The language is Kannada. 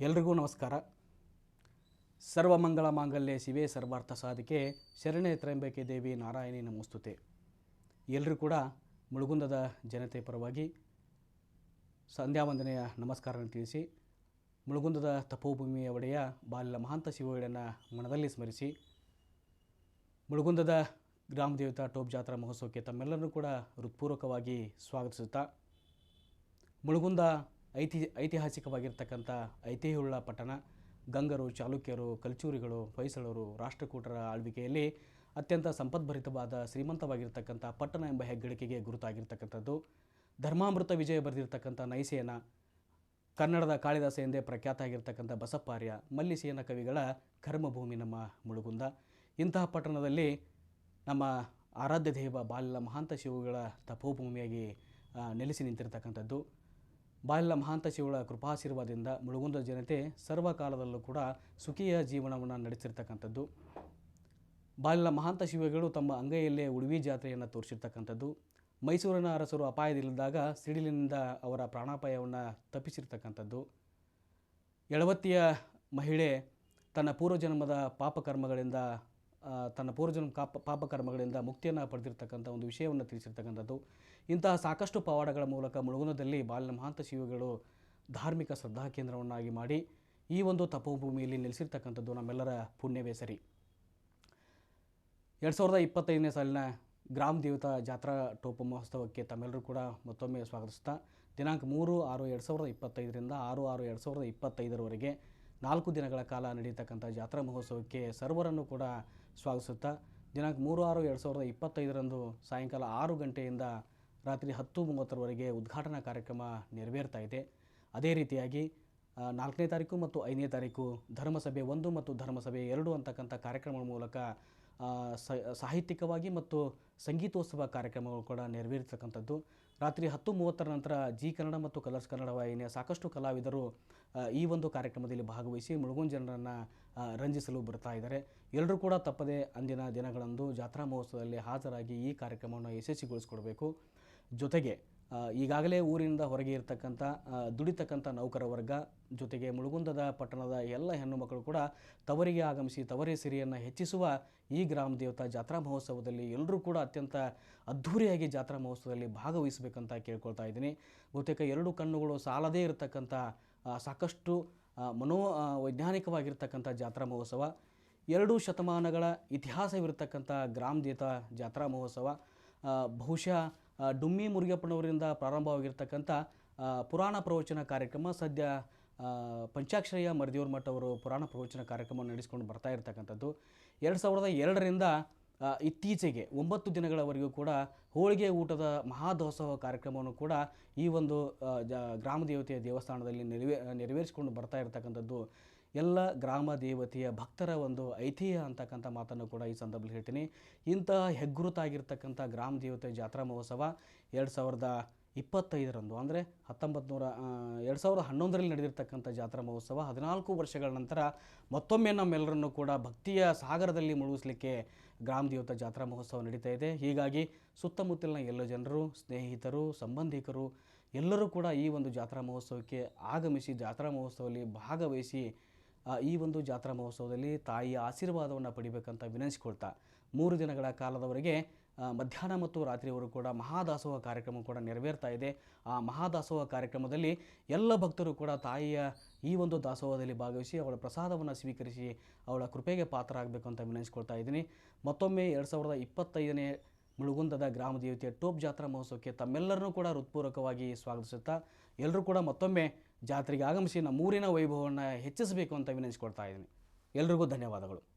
ಎಲ್ರಿಗೂ ನಮಸ್ಕಾರ. ಸರ್ವಮಂಗಳ ಮಾಂಗಲ್ಯ ಶಿವೇ ಸರ್ವಾರ್ಥ ಸಾಧಿಕೆ. ಶರಣೆ ತ್ರಯಂಬಕೆ ದೇವಿ ನಾರಾಯಣಿ ನಮೋಸ್ತುತೆ. ಎಲ್ಲರೂ ಕೂಡ ಮುಳುಗುಂದದ ಜನತೆ ಪರವಾಗಿ ಸಂಧ್ಯಾ ವಂದನೆಯ ನಮಸ್ಕಾರವನ್ನು ತಿಳಿಸಿ, ಮುಳುಗುಂದದ ತಪೋಭೂಮಿಯ ಒಡೆಯ ಬಾಲ್ಯ ಮಹಾಂತ ಶಿವಗಳನ್ನು ಮನದಲ್ಲಿ ಸ್ಮರಿಸಿ, ಮುಳುಗುಂದದ ಗ್ರಾಮ ದೇವತಾ ಟೋಪ್ ಜಾತ್ರಾ ಮಹೋತ್ಸವಕ್ಕೆ ತಮ್ಮೆಲ್ಲರನ್ನೂ ಕೂಡ ಹೃತ್ಪೂರ್ವಕವಾಗಿ ಸ್ವಾಗತಿಸುತ್ತಾ, ಮುಳುಗುಂದ ಐತಿ ಐತಿಹಾಸಿಕವಾಗಿರ್ತಕ್ಕಂಥ ಐತಿಹ್ಯುಳ್ಳ ಪಟ್ಟಣ, ಗಂಗರು, ಚಾಲುಕ್ಯರು, ಕಲ್ಚೂರಿಗಳು, ಹೊಯ್ಸಳರು, ರಾಷ್ಟ್ರಕೂಟರ ಆಳ್ವಿಕೆಯಲ್ಲಿ ಅತ್ಯಂತ ಸಂಪದ್ಭರಿತವಾದ ಶ್ರೀಮಂತವಾಗಿರ್ತಕ್ಕಂಥ ಪಟ್ಟಣ ಎಂಬ ಹೆಗ್ಗಳಿಕೆಗೆ ಗುರುತಾಗಿರ್ತಕ್ಕಂಥದ್ದು. ಧರ್ಮಾಮೃತ ವಿಜಯ ಬರೆದಿರ್ತಕ್ಕಂಥ ನೈಸೇನ, ಕನ್ನಡದ ಕಾಳಿದಾಸ ಎಂದೇ ಪ್ರಖ್ಯಾತ ಆಗಿರ್ತಕ್ಕಂಥ ಬಸಪ್ಪಾರ್ಯ, ಮಲ್ಲಿಸೇನ ಕವಿಗಳ ಕರ್ಮಭೂಮಿ ನಮ್ಮ ಮುಳುಗುಂದ. ಇಂತಹ ಪಟ್ಟಣದಲ್ಲಿ ನಮ್ಮ ಆರಾಧ್ಯ ದೇವ ಬಾಲ್ಯ ಮಹಾಂತ ಶಿವುಗಳ ತಪೋಭೂಮಿಯಾಗಿ ನೆಲೆಸಿ ನಿಂತಿರ್ತಕ್ಕಂಥದ್ದು. ಬಾಲ್ಯ ಮಹಾಂತ ಶಿವಳ ಕೃಪಾಶೀರ್ವಾದದಿಂದ ಮುಳುಗುಂದ ಜನತೆ ಸರ್ವಕಾಲದಲ್ಲೂ ಕೂಡ ಸುಖಿಯ ಜೀವನವನ್ನು ನಡೆಸಿರ್ತಕ್ಕಂಥದ್ದು. ಬಾಲ್ಯ ಮಹಾಂತ ಶಿವಗಳು ತಮ್ಮ ಅಂಗೈಯಲ್ಲೇ ಉಡುವಿ ಜಾತ್ರೆಯನ್ನು ತೋರಿಸಿರ್ತಕ್ಕಂಥದ್ದು. ಮೈಸೂರಿನ ಅರಸರು ಅಪಾಯದಲ್ಲಿದ್ದಾಗ ಸಿಡಿಲಿನಿಂದ ಅವರ ಪ್ರಾಣಾಪಾಯವನ್ನು ತಪ್ಪಿಸಿರ್ತಕ್ಕಂಥದ್ದು. ಎಳವತ್ತಿಯ ಮಹಿಳೆ ತನ್ನ ಪೂರ್ವಜನ್ಮದ ಪಾಪಕರ್ಮಗಳಿಂದ ತನ್ನ ಪೂರ್ವಜನ್ಮ ಕಾಪ, ಪಾಪಕರ್ಮಗಳಿಂದ ಮುಕ್ತಿಯನ್ನು ಪಡೆದಿರ್ತಕ್ಕಂಥ ಒಂದು ವಿಷಯವನ್ನು ತಿಳಿಸಿರ್ತಕ್ಕಂಥದ್ದು. ಇಂತಹ ಸಾಕಷ್ಟು ಪವಾಡಗಳ ಮೂಲಕ ಮುಳುಗುನದಲ್ಲಿ ಬಾಲ್ಯ ಮಹಾಂತ ಶಿವಗಳು ಧಾರ್ಮಿಕ ಶ್ರದ್ಧಾ ಕೇಂದ್ರವನ್ನಾಗಿ ಮಾಡಿ ಈ ಒಂದು ತಪೋಭೂಮಿಯಲ್ಲಿ ನೆಲೆಸಿರ್ತಕ್ಕಂಥದ್ದು ನಮ್ಮೆಲ್ಲರ ಪುಣ್ಯವೇ ಸರಿ. ಎರಡು ಸಾವಿರದ ಇಪ್ಪತ್ತೈದನೇ ಸಾಲಿನ ಗ್ರಾಮ ದೇವತಾ ಜಾತ್ರಾ ಟೋಪ ಮಹೋತ್ಸವಕ್ಕೆ ತಮ್ಮೆಲ್ಲರೂ ಕೂಡ ಮತ್ತೊಮ್ಮೆ ಸ್ವಾಗತಿಸ್ತಾ, ದಿನಾಂಕ ಮೂರು ಆರು ಎರಡು ಸಾವಿರದ ಇಪ್ಪತ್ತೈದರಿಂದ ಆರು ಆರು ಎರಡು ಸಾವಿರದ ಇಪ್ಪತ್ತೈದರವರೆಗೆ ನಾಲ್ಕು ದಿನಗಳ ಕಾಲ ನಡೆಯತಕ್ಕಂಥ ಜಾತ್ರಾ ಮಹೋತ್ಸವಕ್ಕೆ ಸರ್ವರನ್ನು ಕೂಡ ಸ್ವಾಗತಿಸುತ್ತಾ ದಿನಾಂಕ ಮೂರು ಆರು ಎರಡು ಸಾವಿರದ ಇಪ್ಪತ್ತೈದರಂದು ಸಾಯಂಕಾಲ ಆರು ಗಂಟೆಯಿಂದ ರಾತ್ರಿ ಹತ್ತು ಮೂವತ್ತರವರೆಗೆ ಉದ್ಘಾಟನಾ ಕಾರ್ಯಕ್ರಮ ನೆರವೇರ್ತಾ ಇದೆ. ಅದೇ ರೀತಿಯಾಗಿ ನಾಲ್ಕನೇ ತಾರೀಕು ಮತ್ತು ಐದನೇ ತಾರೀಕು ಧರ್ಮಸಭೆ ಒಂದು ಮತ್ತು ಧರ್ಮಸಭೆ ಎರಡು ಅಂತಕ್ಕಂಥ ಕಾರ್ಯಕ್ರಮಗಳ ಮೂಲಕ ಸಾಹಿತ್ಯಿಕವಾಗಿ ಮತ್ತು ಸಂಗೀತೋತ್ಸವ ಕಾರ್ಯಕ್ರಮಗಳು ಕೂಡ ನೆರವೇರ್ತಕ್ಕಂಥದ್ದು ರಾತ್ರಿ ಹತ್ತು ಮೂವತ್ತರ ನಂತರ ಜಿ ಕನ್ನಡ ಮತ್ತು ಕಲರ್ಸ್ ಕನ್ನಡ ವಾಹಿನಿಯ ಸಾಕಷ್ಟು ಕಲಾವಿದರು ಈ ಒಂದು ಕಾರ್ಯಕ್ರಮದಲ್ಲಿ ಭಾಗವಹಿಸಿ ಮುಳುಗುನ್ ಜನರನ್ನು ರಂಜಿಸಲು ಬರ್ತಾ ಇದ್ದಾರೆ. ಎಲ್ಲರೂ ಕೂಡ ತಪ್ಪದೇ ಅಂದಿನ ದಿನಗಳಂದು ಜಾತ್ರಾ ಮಹೋತ್ಸವದಲ್ಲಿ ಹಾಜರಾಗಿ ಈ ಕಾರ್ಯಕ್ರಮವನ್ನು ಯಶಸ್ವಿಗೊಳಿಸ್ಕೊಡ್ಬೇಕು. ಜೊತೆಗೆ ಈಗಾಗಲೇ ಊರಿನಿಂದ ಹೊರಗೆ ಇರತಕ್ಕಂಥ ದುಡಿತಕ್ಕಂಥ ನೌಕರ ವರ್ಗ ಜೊತೆಗೆ ಮುಳುಗುಂದದ ಪಟ್ಟಣದ ಎಲ್ಲ ಹೆಣ್ಣು ಮಕ್ಕಳು ಕೂಡ ತವರಿಗೆ ಆಗಮಿಸಿ ತವರೆ ಸಿರಿಯನ್ನು ಹೆಚ್ಚಿಸುವ ಈ ಗ್ರಾಮ ದೇವತಾ ಜಾತ್ರಾ ಮಹೋತ್ಸವದಲ್ಲಿ ಎಲ್ಲರೂ ಕೂಡ ಅತ್ಯಂತ ಅದ್ಧೂರಿಯಾಗಿ ಜಾತ್ರಾ ಮಹೋತ್ಸವದಲ್ಲಿ ಭಾಗವಹಿಸಬೇಕಂತ ಕೇಳ್ಕೊಳ್ತಾ ಇದ್ದೀನಿ. ಬಹುತೇಕ ಎರಡು ಕಣ್ಣುಗಳು ಸಾಲದೇ ಇರತಕ್ಕಂಥ ಸಾಕಷ್ಟು ಮನೋ ವೈಜ್ಞಾನಿಕವಾಗಿರ್ತಕ್ಕಂಥ ಜಾತ್ರಾ ಮಹೋತ್ಸವ. ಎರಡು ಶತಮಾನಗಳ ಇತಿಹಾಸವಿರತಕ್ಕಂಥ ಗ್ರಾಮ ದೇವತಾ ಜಾತ್ರಾ ಮಹೋತ್ಸವ. ಬಹುಶಃ ಡುಮ್ಮಿ ಮುರುಗಪ್ಪನವರಿಂದ ಪ್ರಾರಂಭವಾಗಿರ್ತಕ್ಕಂಥ ಪುರಾಣ ಪ್ರವಚನ ಕಾರ್ಯಕ್ರಮ, ಸದ್ಯ ಪಂಚಾಕ್ಷರಯ್ಯ ಮರದೇವ್ರ ಮಠ ಅವರು ಪುರಾಣ ಪ್ರವಚನ ಕಾರ್ಯಕ್ರಮ ನಡೆಸ್ಕೊಂಡು ಬರ್ತಾ ಇರತಕ್ಕಂಥದ್ದು. ಎರಡು ಸಾವಿರದ ಎರಡರಿಂದ ಇತ್ತೀಚೆಗೆ ಒಂಬತ್ತು ದಿನಗಳವರೆಗೂ ಕೂಡ ಹೋಳಿಗೆ ಊಟದ ಮಹಾದೋತ್ಸವ ಕಾರ್ಯಕ್ರಮವನ್ನು ಕೂಡ ಈ ಒಂದು ಜ ಗ್ರಾಮ ದೇವತೆಯ ದೇವಸ್ಥಾನದಲ್ಲಿ ನೆರವೇ, ನೆರವೇರಿಸಿಕೊಂಡು ಬರ್ತಾ ಇರತಕ್ಕಂಥದ್ದು. ಎಲ್ಲ ಗ್ರಾಮ ದೇವತೆಯ ಭಕ್ತರ ಒಂದು ಐತಿಹ್ಯ ಅಂತಕ್ಕಂಥ ಮಾತನ್ನು ಕೂಡ ಈ ಸಂದರ್ಭದಲ್ಲಿ ಹೇಳ್ತೀನಿ. ಇಂತಹ ಹೆಗ್ಗುರುತಾಗಿರ್ತಕ್ಕಂಥ ಗ್ರಾಮ ದೇವತೆ ಜಾತ್ರಾ ಮಹೋತ್ಸವ ಎರಡು ಸಾವಿರದ ಇಪ್ಪತ್ತೈದರಂದು, ಅಂದರೆ ಹತ್ತೊಂಬತ್ತು ನೂರ ಎರಡು ಸಾವಿರದ ಹನ್ನೊಂದರಲ್ಲಿ ನಡೆದಿರ್ತಕ್ಕಂಥ ಜಾತ್ರಾ ಮಹೋತ್ಸವ ಹದಿನಾಲ್ಕು ವರ್ಷಗಳ ನಂತರ ಮತ್ತೊಮ್ಮೆ ನಮ್ಮೆಲ್ಲರನ್ನು ಕೂಡ ಭಕ್ತಿಯ ಸಾಗರದಲ್ಲಿ ಮುಳುಗಿಸಲಿಕ್ಕೆ ಗ್ರಾಮ ದೇವತಾ ಜಾತ್ರಾ ಮಹೋತ್ಸವ ನಡೀತಾ ಇದೆ. ಹೀಗಾಗಿ ಸುತ್ತಮುತ್ತಲಿನ ಎಲ್ಲ ಜನರು, ಸ್ನೇಹಿತರು, ಸಂಬಂಧಿಕರು ಎಲ್ಲರೂ ಕೂಡ ಈ ಒಂದು ಜಾತ್ರಾ ಮಹೋತ್ಸವಕ್ಕೆ ಆಗಮಿಸಿ ಜಾತ್ರಾ ಮಹೋತ್ಸವದಲ್ಲಿ ಭಾಗವಹಿಸಿ ಈ ಒಂದು ಜಾತ್ರಾ ಮಹೋತ್ಸವದಲ್ಲಿ ತಾಯಿಯ ಆಶೀರ್ವಾದವನ್ನು ಪಡಿಬೇಕಂತ ವಿನಂತಿಸ್ಕೊಳ್ತಾ ಮೂರು ದಿನಗಳ ಕಾಲದವರೆಗೆ ಮಧ್ಯಾಹ್ನ ಮತ್ತು ರಾತ್ರಿಯವರು ಕೂಡ ಮಹಾದಾಸೋಹ ಕಾರ್ಯಕ್ರಮ ಕೂಡ ನೆರವೇರ್ತಾ ಇದೆ. ಆ ಮಹಾದಾಸೋಹ ಕಾರ್ಯಕ್ರಮದಲ್ಲಿ ಎಲ್ಲ ಭಕ್ತರು ಕೂಡ ತಾಯಿಯ ಈ ಒಂದು ದಾಸೋಹದಲ್ಲಿ ಭಾಗವಹಿಸಿ ಅವಳ ಪ್ರಸಾದವನ್ನು ಸ್ವೀಕರಿಸಿ ಅವಳ ಕೃಪೆಗೆ ಪಾತ್ರ ಆಗಬೇಕು ಅಂತ ವಿನಂತಿಸ್ಕೊಳ್ತಾ ಇದ್ದೀನಿ. ಮತ್ತೊಮ್ಮೆ ಎರಡು ಸಾವಿರದ ಇಪ್ಪತ್ತೈದನೇ ಮುಳುಗುಂದದ ಗ್ರಾಮ ದೇವತೆಯ ಟೋಪ್ ಜಾತ್ರಾ ಮಹೋತ್ಸವಕ್ಕೆ ತಮ್ಮೆಲ್ಲರನ್ನೂ ಕೂಡ ಹೃತ್ಪೂರ್ವಕವಾಗಿ ಸ್ವಾಗತಿಸುತ್ತಾ ಎಲ್ಲರೂ ಕೂಡ ಮತ್ತೊಮ್ಮೆ ಜಾತ್ರೆಗೆ ಆಗಮಿಸಿ ನಮ್ಮೂರಿನ ವೈಭವವನ್ನು ಹೆಚ್ಚಿಸಬೇಕು ಅಂತ ವಿನಂತಿಸ್ಕೊಡ್ತಾ ಇದ್ದೀನಿ. ಎಲ್ರಿಗೂ ಧನ್ಯವಾದಗಳು.